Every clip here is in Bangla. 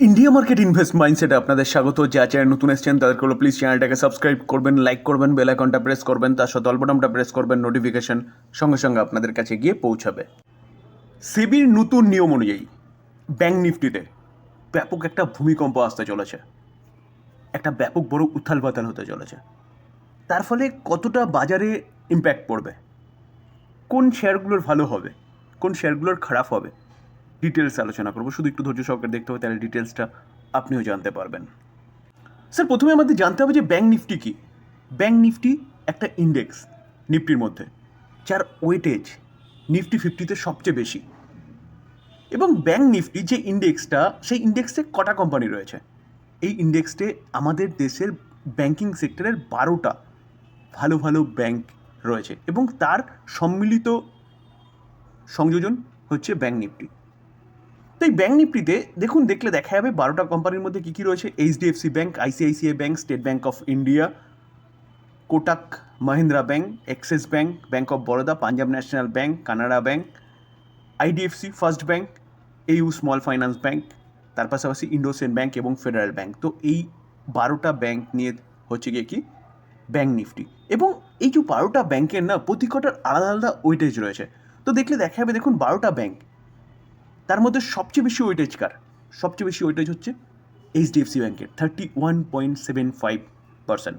ইন্ডিয়া মার্কেট ইনভেস্ট মাইন্ডসেটে আপনাদের স্বাগত। যা চ্যানেল নতুন এসেছেন, তাদেরকে হলো প্লিজ চ্যানেলটাকে সাবস্ক্রাইব করবেন লাইক করবেন বেল আইকনটা প্রেস করবেন, তার সাথে অল্পটামটা প্রেস করবেন নোটিফিকেশন সঙ্গে সঙ্গে আপনাদের কাছে গিয়ে পৌঁছাবে। সেবির নতুন নিয়ম অনুযায়ী ব্যাঙ্ক নিফটিতে ব্যাপক একটা ভূমিকম্প আসতে চলেছে। একটা ব্যাপক বড় উত্থাল পাতাল হতে চলেছে। তার ফলে কতটা বাজারে ইম্প্যাক্ট পড়বে? কোন শেয়ারগুলোর ভালো হবে? কোন শেয়ারগুলোর খারাপ হবে? ডিটেলস আলোচনা করব। শুধু একটু ধৈর্য সহকারে দেখতে হবে, তাহলে ডিটেলসটা আপনিও জানতে পারবেন। স্যার প্রথমে আমাদের জানতে হবে যে ব্যাঙ্ক নিফটি কি? ব্যাঙ্ক নিফটি একটা ইন্ডেক্স নিফটির মধ্যে, যার ওয়েটেজ নিফটি ফিফটিতে সবচেয়ে বেশি। এবং ব্যাঙ্ক নিফটি যে ইন্ডেক্সটা সেই ইন্ডেক্সে কটা কোম্পানি রয়েছে? এই ইন্ডেক্সটে আমাদের দেশের ব্যাংকিং সেক্টরের বারোটা ভালো ভালো ব্যাংক রয়েছে এবং তার সম্মিলিত সংযোজন হচ্ছে ব্যাঙ্ক নিফটি তো এই ব্যাঙ্ক নিফটিতে দেখুন, দেখলে দেখা যাবে বারোটা কোম্পানির মধ্যে কী কী রয়েছে? HDFC bank ICICI bank State Bank of India Kotak Mahindra bank Axis bank bank of Baroda Punjab National bank Canara bank IDFC first bank AU small finance bank তার পাশাপাশি ইন্ডোসেন ব্যাঙ্ক এবং ফেডারেল ব্যাঙ্ক তো এই বারোটা ব্যাঙ্ক নিয়ে হচ্ছে গিয়ে কি? ব্যাঙ্ক নিফটি। এবং এই যে বারোটা ব্যাঙ্কের না, প্রতি কটার আলাদা আলাদা ওয়েটেজ রয়েছে। তো দেখলে দেখা যাবে, দেখুন, বারোটা ব্যাঙ্ক তার মধ্যে সবচেয়ে বেশি ওয়েটেজ কার? সবচেয়ে বেশি ওয়েটেজ হচ্ছে এইচডিএফসি ব্যাঙ্কের thirty one point seven five percent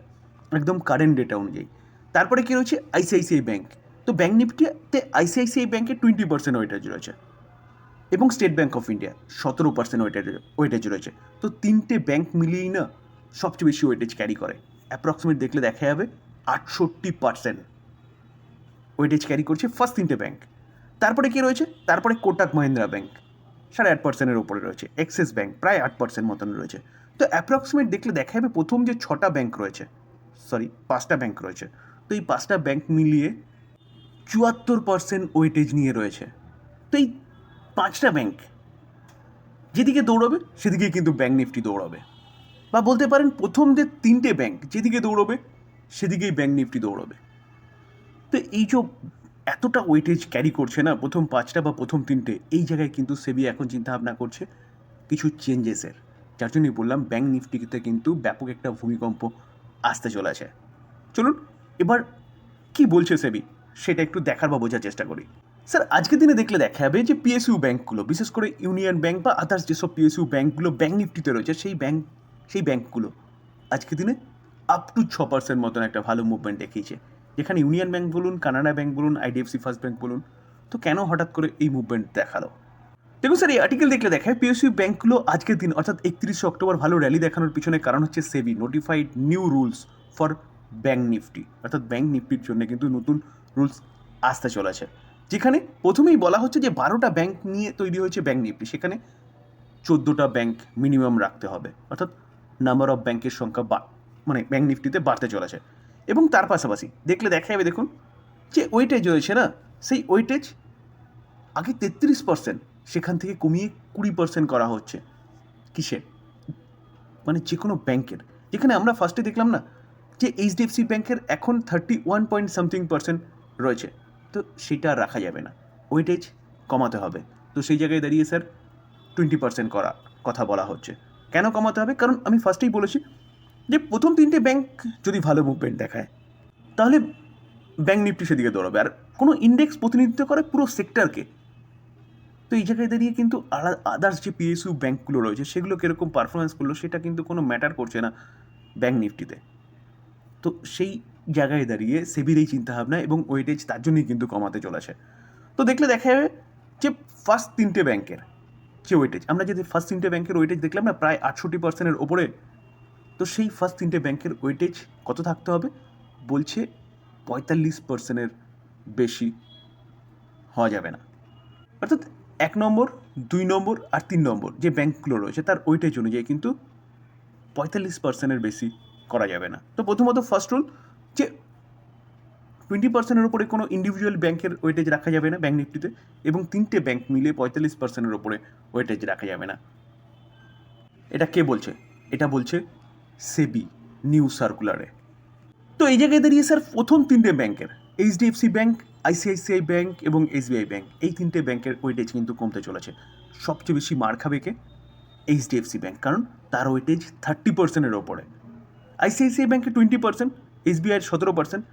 একদম কারেন্ট ডেটা অনুযায়ী। তারপরে কী রয়েছে? আইসিআইসিআই ব্যাঙ্ক তো ব্যাঙ্ক নিফটিতে আইসিআইসিআই ব্যাঙ্কের টোয়েন্টি পার্সেন্ট ওয়েটেজ রয়েছে। এবং স্টেট ব্যাঙ্ক অফ ইন্ডিয়া সতেরো পার্সেন্ট ওয়েটেজ ওয়েটেজ রয়েছে। তো তিনটে ব্যাঙ্ক মিলিয়েই না সবচেয়ে বেশি ওয়েটেজ ক্যারি করে। অ্যাপ্রক্সিমেট দেখলে দেখা যাবে আটষট্টি পার্সেন্ট ওয়েটেজ ক্যারি করছে ফার্স্ট তিনটে ব্যাঙ্ক তারপরে কি রয়েছে? তারপরে কোটাক মহিন্দ্রা ব্যাঙ্ক সাড়ে আট পার্সেন্টের উপরে রয়েছে। অ্যাক্সিস ব্যাঙ্ক প্রায় আট পার্সেন্ট মতন রয়েছে। তো অ্যাপ্রক্সিমেট দেখলে দেখা যাবে প্রথম যে ছটা ব্যাঙ্ক রয়েছে। সরি পাঁচটা ব্যাঙ্ক রয়েছে। তো এই পাঁচটা ব্যাঙ্ক মিলিয়ে চুয়াত্তর পার্সেন্ট ওয়েটেজ নিয়ে রয়েছে। তো এই পাঁচটা ব্যাঙ্ক যেদিকে দৌড়বে সেদিকে কিন্তু ব্যাঙ্ক নিফটি দৌড়াবে। বা বলতে পারেন প্রথম যে তিনটে ব্যাঙ্ক যেদিকে দৌড়বে, সেদিকেই ব্যাঙ্ক নিফটি দৌড়বে। তো এই যে এতটা ওয়েটেজ ক্যারি করছে না প্রথম পাঁচটা বা প্রথম তিনটে, এই জায়গায় কিন্তু সেবি এখন চিন্তা ভাবনা করছে কিছু চেঞ্জেসের যার জন্যই বললাম ব্যাঙ্ক নিফটিতে কিন্তু ব্যাপক একটা ভূমিকম্প আসতে চলেছে। চলুন, এবার কি বলছে সেবি? সেটা একটু দেখার বা বোঝার চেষ্টা করি। স্যার, আজকের দিনে দেখলে দেখা যাবে যে পিএসইউ ব্যাঙ্কগুলো বিশেষ করে ইউনিয়ন ব্যাঙ্ক বা আদার্স যেসব পিএসইউ ব্যাঙ্কগুলো ব্যাঙ্ক নিফটিতে রয়েছে, সেই ব্যাঙ্ক সেই ব্যাঙ্কগুলো আজকের দিনে আপ টু ছ পার্সেন্ট মতন একটা ভালো মুভমেন্ট দেখিয়েছে। যেখানে ইউনিয়ন ব্যাঙ্ক বলুন, কানাডা ব্যাঙ্ক বলুন, আইডিএফসি ফার্স্ট ব্যাঙ্ক বলুন, তো কেন হঠাৎ করে এই মুভমেন্ট দেখাল দেখুন স্যার, এই আর্টিকেল দেখলে দেখায় পিএসইউ ব্যাঙ্কগুলো আজকের দিন, অর্থাৎ একত্রিশে অক্টোবর ভালো র্যালি দেখানোর পিছনে কারণ হচ্ছে SEBI notified new rules for bank Nifty অর্থাৎ ব্যাঙ্ক নিফটির জন্য কিন্তু নতুন রুলস আসতে চলেছে। যেখানে প্রথমেই বলা হচ্ছে যে বারোটা ব্যাঙ্ক নিয়ে তৈরি হয়েছে ব্যাঙ্ক নিফটি সেখানে চোদ্দোটা ব্যাঙ্ক মিনিমাম রাখতে হবে, অর্থাৎ নাম্বার অফ ব্যাঙ্কের সংখ্যা বা মানে ব্যাঙ্ক নিফটিতে বাড়তে চলেছে। এবং তার পাশাপাশি দেখলে দেখা যাবে দেখুন, যে ওয়েটেজ রয়েছে না, সেই ওয়েটেজ আগে তেত্রিশ পার্সেন্ট সেখান থেকে কমিয়ে কুড়ি পার্সেন্ট করা হচ্ছে। কিসের? মানে যে কোনো ব্যাংকের। যেখানে আমরা ফার্স্টে দেখলাম না, যে এইচডিএফসি ব্যাংকের এখন thirty one point something percent রয়েছে। তো সেটা রাখা যাবে না। ওয়েটেজ কমাতে হবে। তো সেই জায়গায় দাঁড়িয়ে স্যার টোয়েন্টি পার্সেন্ট করা, কথা বলা হচ্ছে। কেন কমাতে হবে? কারণ আমি ফার্স্টেই বলেছি যে প্রথম তিনটে ব্যাংক যদি ভালো মুভমেন্ট দেখায়, তাহলে ব্যাঙ্ক নিফটি সেদিকে দৌড়াবে। আর কোনো ইন্ডেক্স প্রতিনিধিত্ব করে পুরো সেক্টরকে তো এই জায়গায় দাঁড়িয়ে কিন্তু আদার্স যে পিএসইউ ব্যাঙ্কগুলো রয়েছে, সেগুলো কীরকম পারফরমেন্স করল, সেটা কিন্তু কোনো ম্যাটার করছে না ব্যাঙ্ক নিফটিতে। তো সেই জায়গায় দাঁড়িয়ে সেবির এই চিন্তাভাবনা এবং ওয়েটেজ তার জন্যই কিন্তু কমাতে চলেছে। তো দেখলে দেখা যাবে যে ফার্স্ট তিনটে ব্যাংকের যে ওয়েটেজ আমরা যদি ফার্স্ট তিনটে ব্যাংকের ওয়েটেজ দেখলাম না, প্রায় আটষট্টি পার্সেন্টের ওপরে তো সেই ফার্স্ট তিনটে ব্যাংকের ওয়েটেজ কত থাকতে হবে? বলছে পঁয়তাল্লিশ পার্সেন্টের বেশি হওয়া যাবে না। অর্থাৎ এক নম্বর, দুই নম্বর আর তিন নম্বর যে ব্যাঙ্কগুলো রয়েছে তার ওয়েটেজ অনুযায়ী কিন্তু পঁয়তাল্লিশ পার্সেন্টের বেশি করা যাবে না। তো প্রথমত ফার্স্ট রুল যে টোয়েন্টি পার্সেন্টের উপরে কোনো ইন্ডিভিজুয়াল ব্যাংকের ওয়েটেজ রাখা যাবে না ব্যাঙ্ক নিফটিতে এবং তিনটে ব্যাংক মিলে পঁয়তাল্লিশ পার্সেন্টের উপরে ওয়েটেজ রাখা যাবে না। এটা কে বলছে? এটা বলছে সেবি নিউ সার্কুলারে তো এই জায়গায় দাঁড়িয়ে স্যার প্রথম তিনটে ব্যাংকের এইচডিএফসি ব্যাংক আইসিআইসিআই ব্যাংক এবং এসবিআই ব্যাংক এই তিনটে ব্যাংকের ওয়েটেজ কিন্তু কমতে চলেছে। সবচেয়ে বেশি মার খাবে কে? এইচডিএফসি ব্যাঙ্ক কারণ তার ওয়েটেজ থার্টি পার্সেন্টের ওপরে। আইসিআইসিআই ব্যাঙ্কে টোয়েন্টি পার্সেন্ট এসবিআইয়ের সতেরো পার্সেন্ট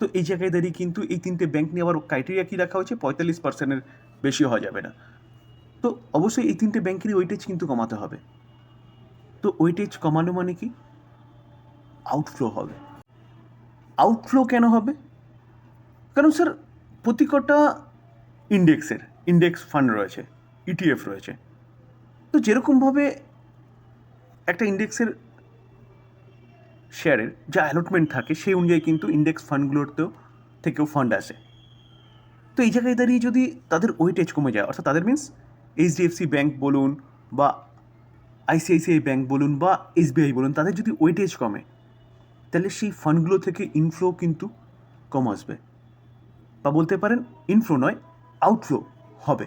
তো এই জায়গায় দাঁড়িয়ে কিন্তু এই তিনটে ব্যাংক নিয়ে আবার ক্রাইটেরিয়া কী রাখা হয়েছে? পঁয়তাল্লিশ পার্সেন্টের বেশি হওয়া যাবে না। তো অবশ্যই এই তিনটে ব্যাংকেরই ওয়েটেজ কিন্তু কমাতে হবে। তো ওয়েটেজ কমানো মানে কি? আউটফ্লো হবে। আউটফ্লো কেন হবে? কারণ স্যার প্রতি কটা ইন্ডেক্সের ইন্ডেক্স ফান্ড রয়েছে ইটিএফ রয়েছে, তো যেরকমভাবে একটা ইন্ডেক্সের শেয়ারের যা অ্যালটমেন্ট থাকে, সেই অনুযায়ী কিন্তু ইন্ডেক্স ফান্ডগুলোতেও থেকেও ফান্ড আসে। তো এই জায়গায় দাঁড়িয়ে যদি তাদের ওয়েটেজ কমে যায়, অর্থাৎ তাদের মিন্স এইচডিএফসি ব্যাঙ্ক বলুন বা আইসিআইসিআই ব্যাঙ্ক বলুন বা এসবিআই বলুন, তাদের যদি ওয়েটেজ কমে, তাহলে সেই ফান্ডগুলো থেকে ইনফ্লো কিন্তু কম আসবে। বা বলতে পারেন ইনফ্লো নয় আউটফ্লো হবে।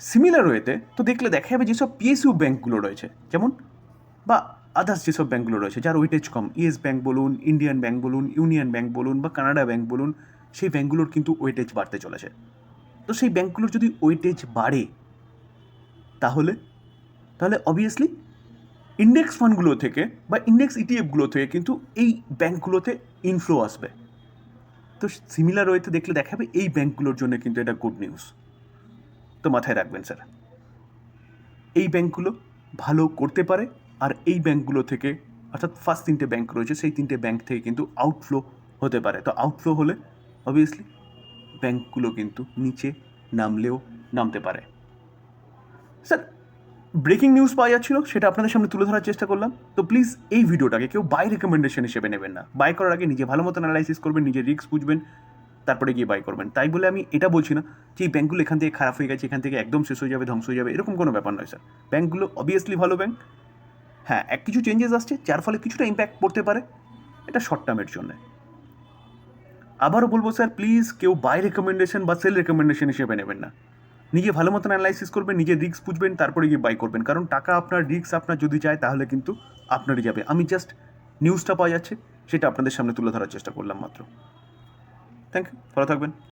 সিমিলার ওয়েতে তো দেখলে দেখা যাবে যেসব পিএসইউ ব্যাঙ্কগুলো রয়েছে, যেমন বা আদার্স যেসব ব্যাঙ্কগুলো রয়েছে, যার ওয়েটেজ কম, ইয়েস ব্যাঙ্ক বলুন, ইন্ডিয়ান ব্যাঙ্ক বলুন, ইউনিয়ন ব্যাঙ্ক বলুন বা কানাডা ব্যাঙ্ক বলুন, সেই ব্যাঙ্কগুলোর কিন্তু ওয়েটেজ বাড়তে চলেছে। তো সেই ব্যাঙ্কগুলোর যদি ওয়েটেজ বাড়ে, তাহলে তাহলে অবভিয়াসলি ইন্ডেক্স ফান্ডগুলো থেকে বা ইন্ডেক্স ইটিএফগুলো থেকে কিন্তু এই ব্যাঙ্কগুলোতে ইনফ্লো আসবে। তো সিমিলার ওয়েতে দেখলে দেখাবে এই ব্যাঙ্কগুলোর জন্য কিন্তু এটা গুড নিউজ তো মাথায় রাখবেন স্যার এই ব্যাঙ্কগুলো ভালো করতে পারে আর এই ব্যাঙ্কগুলো থেকে অর্থাৎ ফার্স্ট তিনটে ব্যাঙ্ক রয়েছে, সেই তিনটে ব্যাঙ্ক থেকে কিন্তু আউটফ্লো হতে পারে। তো আউটফ্লো হলে অবভিয়াসলি ব্যাঙ্কগুলো কিন্তু নিচে নামলেও নামতে পারে। স্যার ব্রেকিং নিউজ পাওয়া যাচ্ছিল, সেটা আপনাদের সামনে তুলে ধরার চেষ্টা করলাম। তো প্লিজ এই ভিডিওটাকে কেউ বাই রেকমেন্ডেশন হিসেবে নেবেন না। বাই করার আগে নিজে ভালো মতন অ্যানালাইসিস করবেন নিজের রিস্ক বুঝবেন, তারপরে গিয়ে বাই করবেন। তাই বলে আমি এটা বলছি না যে এই ব্যাঙ্কগুলো এখান থেকে খারাপ হয়ে গেছে, এখান থেকে একদম শেষ হয়ে যাবে, ধ্বংস হয়ে যাবে, এরকম কোনো ব্যাপার নয় স্যার ব্যাঙ্কগুলো অবভিয়াসলি ভালো ব্যাঙ্ক হ্যাঁ এক কিছু চেঞ্জেস আসছে, যার ফলে কিছুটা ইম্প্যাক্ট পড়তে পারে। এটা শর্ট টার্মের জন্য। আবারও বলব স্যার প্লিজ কেউ বাই রেকমেন্ডেশন বা সেল রেকমেন্ডেশন হিসেবে নেবেন না। নিজে ভালো মতন অ্যানালাইসিস করবেন, নিজে রিস্ক বুঝবেন, তারপরে গিয়ে বাই করবেন। কারণ টাকা আপনার রিস্ক আপনার যদি যায় তাহলে কিন্তু আপনারই যাবে। আমি জাস্ট নিউজটা পাওয়া যাচ্ছে, সেটা আপনাদের সামনে তুলে ধরার চেষ্টা করলাম মাত্র। থ্যাংক ইউ ভালো থাকবেন।